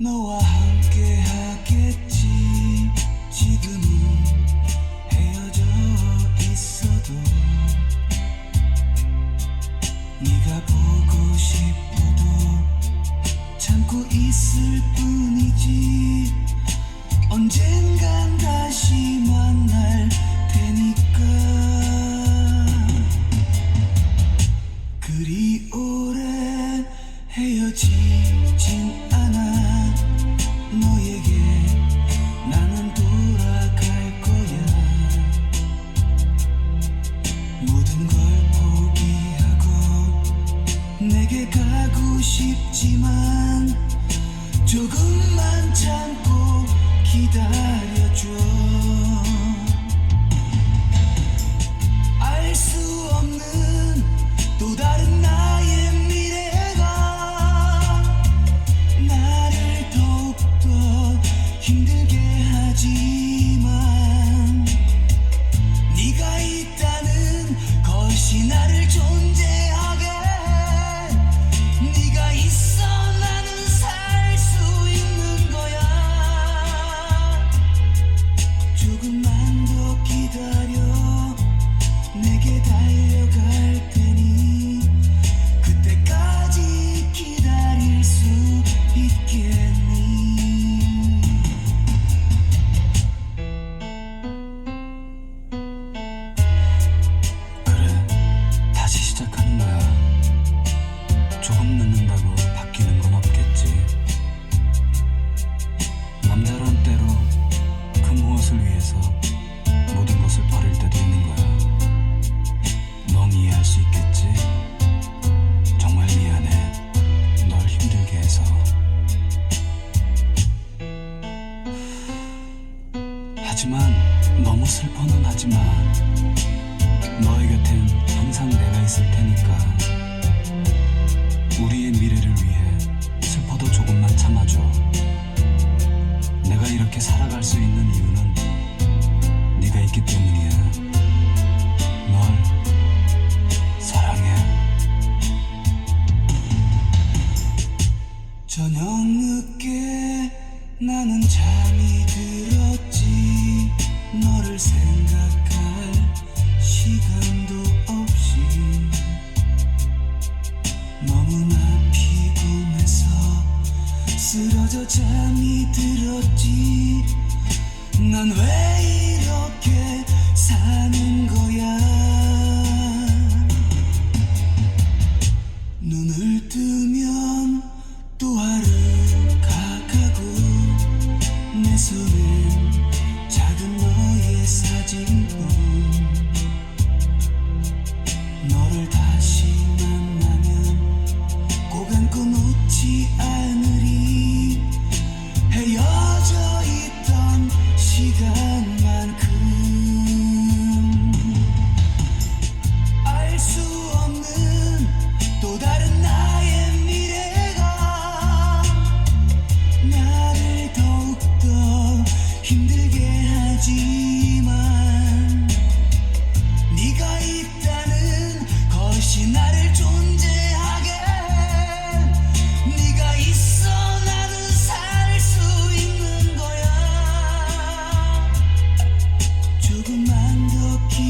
너와 함께 하겠지. 지금은 헤어져 있어도 네가 보고 싶어도 참고 있을 뿐이지. 언젠간 다시 만날 테니까. 그리 오래 헤어지진 기다려줘. 알 수 없는 또 다른 나의 미래가 나를 더욱더 힘들게 하지만 soon begin. 아프지만 너무 슬퍼는 하지마 너의 곁엔 항상 내가 있을 테니까 우리의 미래를 위해 잠이 들었지. 난 왜 이렇게 사는 거야? 눈을 뜨면 또 하루가 가고 내 손은 작은 너의 사진